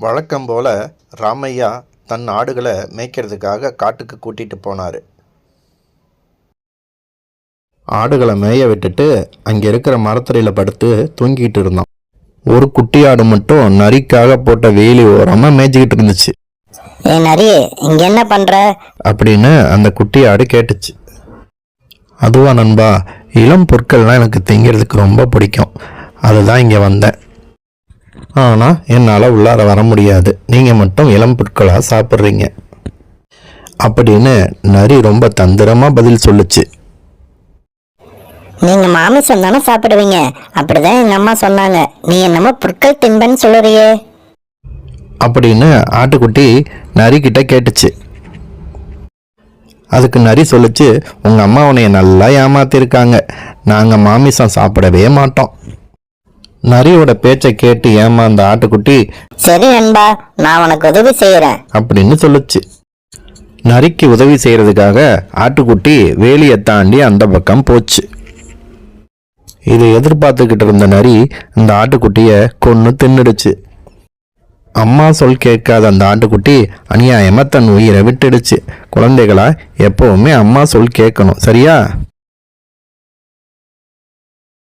வழக்கம் போல ராமையா தன் ஆடுகளை மேய்க்கிறதுக்காக காட்டுக்கு கூட்டிட்டு போனார். ஆடுகளை மேய விட்டுட்டு அங்கே இருக்கிற மரத்தடியில் படுத்து தூங்கிட்டு இருந்தான். ஒரு குட்டி ஆடு மட்டும் நரிக்காக போட்ட வேலி ஓரமாக மேய்ச்சிக்கிட்டு இருந்துச்சு. ஏ நரி இங்க என்ன பண்ற? அப்படின்னு அந்த குட்டி ஆடு கேட்டுச்சு. அதுவா நண்பா இளம் பொருட்கள்லாம் எனக்கு திங்கிறதுக்கு ரொம்ப பிடிக்கும். அதுதான் இங்கே வந்தேன் ஆனால் என்னால் உள்ளார வர முடியாது. நீங்கள் மட்டும் இளம் பொருட்களாக சாப்பிட்றீங்க. அப்படின்னு நரி ரொம்ப தந்திரமாக பதில் சொல்லுச்சு. நீங்க மாமிசம் தானே சாப்பிடுவீங்க? அப்படிதான் எங்க அம்மா சொன்னாங்க. நீ என்னமோ புற்கள் தின்பன்னு சொல்லுறியே. அப்படின்னு ஆட்டுக்குட்டி நரிக்கிட்ட கேட்டுச்சு. அதுக்கு நரி சொல்லுச்சு உங்கள் அம்மா உன்னைய நல்லா ஏமாத்திருக்காங்க. நாங்கள் மாமிசம் சாப்பிடவே மாட்டோம். நரியோட பேச்சை கேட்டு ஏமாந்த ஆட்டுக்குட்டி சரி நண்பா நான் உனக்கு உதவி செய்யறேன் அப்படின்னு சொல்லுச்சு. நரிக்கு உதவி செய்யறதுக்காக ஆட்டுக்குட்டி வேலியை தாண்டி அந்த பக்கம் போச்சு. இதை எதிர்பார்த்துக்கிட்டு இருந்த நரி அந்த ஆட்டுக்குட்டியை கொன்று தின்னுடுச்சு. அம்மா சொல் கேட்காத அந்த ஆட்டுக்குட்டி அநியாயமா தன் உயிரை விட்டுடுச்சு. குழந்தைகளா எப்பவுமே அம்மா சொல் கேட்கணும் சரியா?